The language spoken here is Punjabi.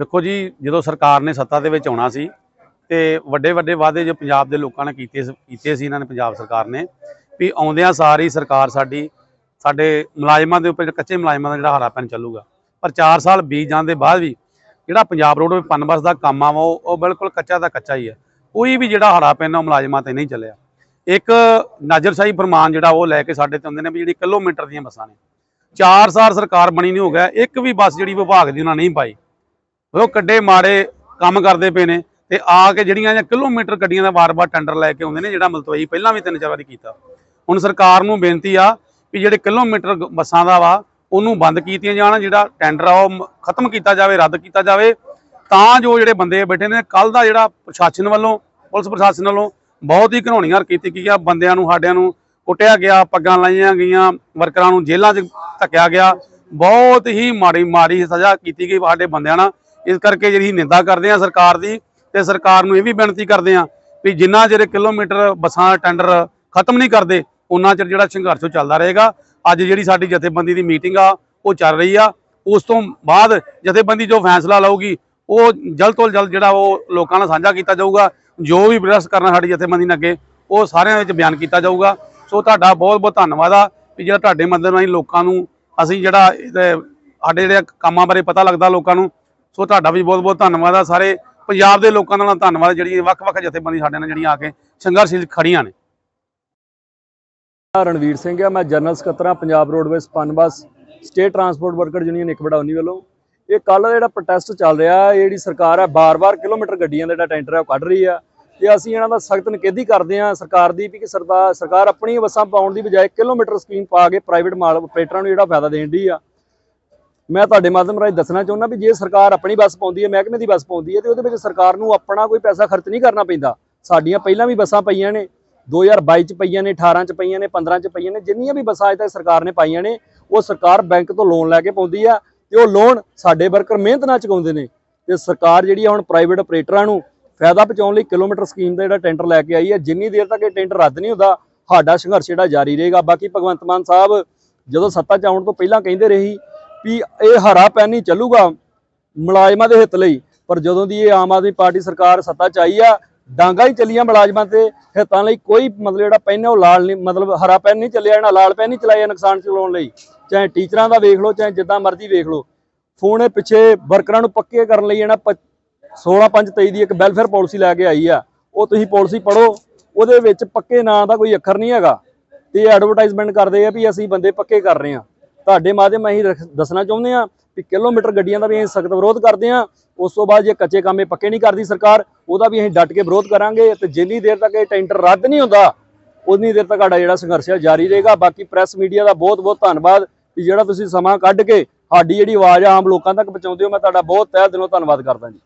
ਦੇਖੋ ਜੀ, ਜਦੋਂ ਸਰਕਾਰ ਨੇ ਸੱਤਾ ਦੇ ਵਿੱਚ ਆਉਣਾ ਸੀ ਤੇ ਵੱਡੇ ਵੱਡੇ ਵਾਅਦੇ ਜੋ ਪੰਜਾਬ ਦੇ ਲੋਕਾਂ ਨੇ ਕੀਤੇ ਸੀ- ਕੀਤੇ ਸੀ ਇਹਨਾਂ ਨੇ, ਪੰਜਾਬ ਸਰਕਾਰ ਨੇ, ਵੀ ਆਉਂਦਿਆਂ ਸਾਰੀ ਸਰਕਾਰ ਸਾਡੀ, ਸਾਡੇ ਮੁਲਾਜ਼ਮਾਂ ਦੇ ਉੱਪਰ, ਕੱਚੇ ਮੁਲਾਜ਼ਮਾਂ ਦਾ ਜਿਹੜਾ ਹਰਾ ਪੈਨ ਚੱਲੂਗਾ। ਪਰ 4 ਸਾਲ ਬੀਤ ਜਾਣ ਦੇ ਬਾਅਦ ਵੀ ਜਿਹੜਾ ਪੰਜਾਬ ਰੋਡ ਪਨਬਸ ਦਾ ਕੰਮ ਆ ਵਾ ਉਹ ਬਿਲਕੁਲ ਕੱਚਾ ਦਾ ਕੱਚਾ ਹੀ ਹੈ ਕੋਈ ਵੀ ਜਿਹੜਾ ਹਰਾ ਪੈਨ ਆ ਉਹ ਮੁਲਾਜ਼ਮਾਂ ਤੇ ਨਹੀਂ ਚੱਲਿਆ। ਇੱਕ ਨਾਜ਼ਰਸ਼ਾਹੀ ਫਰਮਾਨ ਜਿਹੜਾ ਉਹ ਲੈ ਕੇ ਸਾਡੇ ਤੇ ਆਉਂਦੇ ਨੇ ਵੀ ਜਿਹੜੀ ਕਿਲੋਮੀਟਰ ਦੀਆਂ ਬੱਸਾਂ ਨੇ। 4 ਸਾਲ ਸਰਕਾਰ ਬਣੀ ਨਹੀਂ ਹੋ ਗਿਆ, ਇੱਕ ਵੀ ਬੱਸ ਜਿਹੜੀ ਵਿਭਾਗ ਦੀ ਉਹਨਾਂ ਨਹੀਂ ਪਾਈ। ਉਹ ਕੱਡੇ ਮਾੜੇ ਕੰਮ ਕਰਦੇ ਪਏ ਨੇ ਤੇ ਆ ਕੇ ਜਿਹੜੀਆਂ ਜਾਂ ਕਿਲੋਮੀਟਰ ਗੱਡੀਆਂ ਦਾ ਵਾਰ-ਵਾਰ ਟੈਂਡਰ ਲੈ ਕੇ ਆਉਂਦੇ ਨੇ, ਜਿਹੜਾ ਮਲਤਵਈ ਪਹਿਲਾਂ ਵੀ ਤਿੰਨ ਚਾਰ ਵਾਰੀ ਕੀਤਾ। ਹੁਣ ਸਰਕਾਰ ਨੂੰ ਬੇਨਤੀ ਆ ਵੀ ਜਿਹੜੇ ਕਿਲੋਮੀਟਰ ਬੱਸਾਂ ਦਾ ਵਾ, ਉਹਨੂੰ ਬੰਦ ਕੀਤੀਆਂ ਜਾਣ, ਜਿਹੜਾ ਟੈਂਡਰ ਆ ਉਹ ਖਤਮ ਕੀਤਾ ਜਾਵੇ, ਰੱਦ ਕੀਤਾ ਜਾਵੇ। ਤਾਂ ਜੋ ਜਿਹੜੇ ਬੰਦੇ ਬੈਠੇ ਨੇ ਕੱਲ ਦਾ ਜਿਹੜਾ ਪ੍ਰਸ਼ਾਸਨ ਵੱਲੋਂ, ਪੁਲਿਸ ਪ੍ਰਸ਼ਾਸਨ ਵੱਲੋਂ ਬਹੁਤ ਹੀ ਘਿਨਾਉਣੀਆਂ ਕੀਤੀ ਗਈ ਆ। ਬੰਦਿਆਂ ਨੂੰ, ਸਾਡਿਆਂ ਨੂੰ ਕੁੱਟਿਆ ਗਿਆ, ਪੱਗਾਂ ਲਾਈਆਂ ਗਈਆਂ, ਵਰਕਰਾਂ ਨੂੰ ਜੇਲ੍ਹਾਂ 'ਚ ਧੱਕਿਆ ਗਿਆ। ਬਹੁਤ ਹੀ ਮਾੜੀ ਮਾੜੀ ਸਜ਼ਾ ਕੀਤੀ ਗਈ ਸਾਡੇ ਬੰਦਿਆਂ ਨਾਲ। ਇਸ ਕਰਕੇ ਜਿਹੜੀ ਨਿੰਦਾ ਕਰਦੇ ਆ ਸਰਕਾਰ ਦੀ ਤੇ ਸਰਕਾਰ ਨੂੰ ਇਹ ਵੀ ਬੇਨਤੀ ਕਰਦੇ ਆ ਵੀ ਜਿੰਨਾ ਚਿਰ ਕਿਲੋਮੀਟਰ ਬੱਸਾਂ ਟੈਂਡਰ ਖਤਮ ਨਹੀਂ ਕਰਦੇ ਉਹਨਾਂ ਚਿਰ ਜਿਹੜਾ ਸੰਘਰਸ਼ ਉਹ ਚੱਲਦਾ ਰਹੇਗਾ। ਅੱਜ ਜਿਹੜੀ ਸਾਡੀ ਜਥੇਬੰਦੀ ਦੀ ਮੀਟਿੰਗ ਆ, ਉਹ ਚੱਲ ਰਹੀ ਆ। ਉਸ ਤੋਂ ਬਾਅਦ ਜਥੇਬੰਦੀ ਜੋ ਫੈਸਲਾ ਲਊਗੀ, ਉਹ ਜਲਦ ਤੋਂ ਜਲਦ ਜਿਹੜਾ ਉਹ ਲੋਕਾਂ ਨਾਲ ਸਾਂਝਾ ਕੀਤਾ ਜਾਊਗਾ। ਜੋ ਵੀ ਪ੍ਰੋਸੈਸ ਕਰਨਾ ਸਾਡੀ ਜਥੇਬੰਦੀ ਨੇ ਅੱਗੇ, ਉਹ ਸਾਰਿਆਂ ਵਿੱਚ ਬਿਆਨ ਕੀਤਾ ਜਾਊਗਾ। ਸੋ ਤੁਹਾਡਾ ਬਹੁਤ ਬਹੁਤ ਧੰਨਵਾਦ ਆ ਵੀ ਜਿਹੜਾ ਤੁਹਾਡੇ ਮਦਦ ਰਾਹੀਂ ਲੋਕਾਂ ਨੂੰ ਅਸੀਂ ਜਿਹੜਾ ਇਹਦੇ ਸਾਡੇ ਜਿਹੜੇ ਕੰਮਾਂ ਬਾਰੇ ਪਤਾ ਲੱਗਦਾ ਲੋਕਾਂ ਨੂੰ ਸੋ ਤੁਹਾਡਾ ਵੀ ਬਹੁਤ ਬਹੁਤ ਧੰਨਵਾਦ ਆ। ਸਾਰੇ ਪੰਜਾਬ ਦੇ ਲੋਕਾਂ ਦਾ ਧੰਨਵਾਦ, ਜਿਹੜੀ ਵੱਖ-ਵੱਖ ਜਥੇਬੰਦੀ ਸਾਡੇ ਨਾਲ ਜਿਹੜੀਆਂ ਆ ਕੇ ਸੰਘਰਸ਼ ਵਿੱਚ ਖੜੀਆਂ ਨੇ। ਰਣਵੀਰ ਸਿੰਘ ਆ, ਮੈਂ ਜਨਰਲ ਸਕੱਤਰ ਹਾਂ Punjab roadways Punbus state transport worker union ਇੱਕ ਬੜਾ ਉਨੀ ਵੱਲੋਂ। ਇਹ ਕੱਲ ਜਿਹੜਾ ਪ੍ਰੋਟੈਸਟ ਚੱਲ ਰਿਹਾ, ਇਹ ਜਿਹੜੀ ਸਰਕਾਰ ਹੈ ਬਾਰ-ਬਾਰ ਕਿਲੋਮੀਟਰ ਗੱਡੀਆਂ ਦਾ ਜਿਹੜਾ ਟੈਂਡਰ ਹੈ ਉਹ ਕੱਢ ਰਹੀ ਆ। ਤੇ ਅਸੀਂ ਇਹਨਾਂ ਦਾ ਸਖਤ ਨਿਖੇਧੀ ਕਰਦੇ ਹਾਂ ਸਰਕਾਰ ਦੀ ਵੀ ਕਿ ਸਰਕਾਰ ਸਰਕਾਰ ਆਪਣੀ ਬੱਸਾਂ ਪਾਉਣ ਦੀ ਬਜਾਏ ਕਿਲੋਮੀਟਰ ਸਕੀਮ ਪਾ ਕੇ ਪ੍ਰਾਈਵੇਟ ਮਾਲ, ਆਪਰੇਟਰਾਂ ਨੂੰ ਜਿਹੜਾ ਫਾਇਦਾ ਦੇਣ ਦੀ ਆ। ਮੈਂ ਤੁਹਾਡੇ ਮਾਧਿਅਮ ਰਾਹੀਂ ਦੱਸਣਾ ਚਾਹੁੰਦਾ ਵੀ ਜੇ ਸਰਕਾਰ ਆਪਣੀ ਬੱਸ ਪਾਉਂਦੀ ਹੈ, ਮਹਿਕਮੇ ਦੀ ਬੱਸ ਪਾਉਂਦੀ ਹੈ, ਤੇ ਉਹਦੇ ਵਿੱਚ ਸਰਕਾਰ ਨੂੰ ਆਪਣਾ ਕੋਈ ਪੈਸਾ ਖਰਚ ਨਹੀਂ ਕਰਨਾ ਪੈਂਦਾ। ਸਾਡੀਆਂ ਪਹਿਲਾਂ ਵੀ ਬੱਸਾਂ ਪਈਆਂ ਨੇ 2022 ਚ ਪਈਆਂ ਨੇ 18 ਚ ਪਈਆਂ ਨੇ 15 ਚ ਪਈਆਂ ਨੇ, ਜਿੰਨੀਆਂ ਵੀ ਬੱਸਾਂ ਅਜੇ ਤੱਕ ਸਰਕਾਰ ਨੇ ਪਾਈਆਂ ਨੇ, ਉਹ ਸਰਕਾਰ ਬੈਂਕ ਤੋਂ ਲੋਨ ਲੈ ਕੇ ਪਾਉਂਦੀ ਆ, ਤੇ ਉਹ ਲੋਨ ਸਾਡੇ ਵਰਕਰ ਮਿਹਨਤ ਨਾਲ ਚੁਕਾਉਂਦੇ ਨੇ। ਤੇ ਸਰਕਾਰ ਜਿਹੜੀ ਆ ਹੁਣ ਪ੍ਰਾਈਵੇਟ ਆਪਰੇਟਰਾਂ ਨੂੰ ਫਾਇਦਾ ਪਹੁੰਚਾਉਣ ਲਈ ਕਿਲੋਮੀਟਰ ਸਕੀਮ ਦਾ ਜਿਹੜਾ ਟੈਂਡਰ ਲੈ ਕੇ ਆਈ ਹੈ ਜਿੰਨੀ ਦੇਰ ਤੱਕ ਇਹ ਟੈਂਡਰ ਰੱਦ ਨਹੀਂ ਹੁੰਦਾ, ਸਾਡਾ ਸੰਘਰਸ਼ ਜਿਹੜਾ ਜਾਰੀ ਰਹੇਗਾ। ਬਾਕੀ ਭਗਵੰਤ ਮਾਨ ਸਾਹਿਬ ਜਦੋਂ ਸੱਤਾ 'ਚ ਆਉਣ ਤੋਂ ਪਹਿਲਾਂ ਕਹਿੰਦੇ ਰਹੀ ਵੀ ਇਹ ਹਰਾ ਪੈਨ ਨਹੀਂ ਚੱਲੂਗਾ ਮੁਲਾਜ਼ਮਾਂ ਦੇ ਹਿੱਤ ਲਈ। ਪਰ ਜਦੋਂ ਦੀ ਇਹ ਆਮ ਆਦਮੀ ਪਾਰਟੀ ਸਰਕਾਰ ਸੱਤਾ 'ਚ ਆਈ ਆ, ਡਾਂਗਾ ਹੀ ਚੱਲੀਆਂ ਮੁਲਾਜ਼ਮਾਂ ਤੇ ਹਿੱਤਾਂ ਲਈ ਕੋਈ ਮਤਲਬ ਜਿਹੜਾ ਪੈਨ ਹੈ ਉਹ ਲਾਲ ਨਹੀਂ, ਮਤਲਬ ਹਰਾ ਪੈਨ ਨਹੀਂ ਚੱਲਿਆ, ਇਹਨਾਂ ਲਾਲ ਪੈਨ ਨਹੀਂ ਚਲਾਇਆ ਨੁਕਸਾਨ ਚਲਾਉਣ ਲਈ। ਚਾਹੇ ਟੀਚਰਾਂ ਦਾ ਵੇਖ ਲਓ, ਚਾਹੇ ਜਿੱਦਾਂ ਮਰਜ਼ੀ ਵੇਖ ਲਓ। ਫੋਨ ਇਹ ਪਿੱਛੇ ਵਰਕਰਾਂ ਨੂੰ ਪੱਕੇ ਕਰਨ ਲਈ ਇਹਨਾਂ 16 5 23 ਦੀ ਇੱਕ ਵੈਲਫੇਅਰ ਪਾਲਿਸੀ ਲੈ ਕੇ ਆਈ ਆ। ਉਹ ਤੁਸੀਂ ਪਾਲਿਸੀ ਪੜੋ ਉਹਦੇ ਵਿੱਚ ਪੱਕੇ ਨਾਂ ਦਾ ਕੋਈ ਅੱਖਰ ਨਹੀਂ ਹੈਗਾ। ਤੇ ਐਡਵਰਟਾਈਜ਼ਮੈਂਟ ਕਰਦੇ ਆ ਵੀ ਅਸੀਂ ਬੰਦੇ ਪੱਕੇ ਕਰ ਰਹੇ ਆ ਤੁਹਾਡੇ ਮਾਧਿਅਮ ਅਸੀਂ ਰਖ- ਦੱਸਣਾ ਚਾਹੁੰਦੇ ਆ ਵੀ ਕਿਲੋਮੀਟਰ ਗੱਡੀਆਂ ਦਾ ਵੀ ਅਸੀਂ ਸਖਤ ਵਿਰੋਧ ਕਰਦੇ ਆ ਉਸ ਤੋਂ ਬਾਅਦ ਜੇ ਕੱਚੇ ਕੰਮੇ ਪੱਕੇ ਨਹੀਂ ਕਰਦੀ ਸਰਕਾਰ, ਉਹਦਾ ਵੀ ਅਸੀਂ ਡਟ ਕੇ ਵਿਰੋਧ ਕਰਾਂਗੇ ਤੇ ਜਿੰਨੀ ਦੇਰ ਤੱਕ ਇਹ ਟੈਂਡਰ ਰੱਦ ਨਹੀਂ ਹੁੰਦਾ, ਉਨੀ ਦੇਰ ਤੱਕ ਸਾਡਾ ਜਿਹੜਾ ਸੰਘਰਸ਼ ਹੈ ਜਾਰੀ ਰਹੇਗਾ। ਬਾਕੀ ਪ੍ਰੈਸ ਮੀਡੀਆ ਦਾ ਬਹੁਤ ਬਹੁਤ ਧੰਨਵਾਦ ਕਿ ਜਿਹੜਾ ਤੁਸੀਂ ਸਮਾਂ ਕੱਢ ਕੇ ਸਾਡੀ ਜਿਹੜੀ ਆਵਾਜ਼ ਆਮ ਲੋਕਾਂ ਤੱਕ ਪਹੁੰਚਾਉਂਦੇ ਹੋ, ਮੈਂ ਤੁਹਾਡਾ ਬਹੁਤ ਤਹਿ ਦਿਲੋਂ ਧੰਨਵਾਦ ਕਰਦਾ ਜੀ।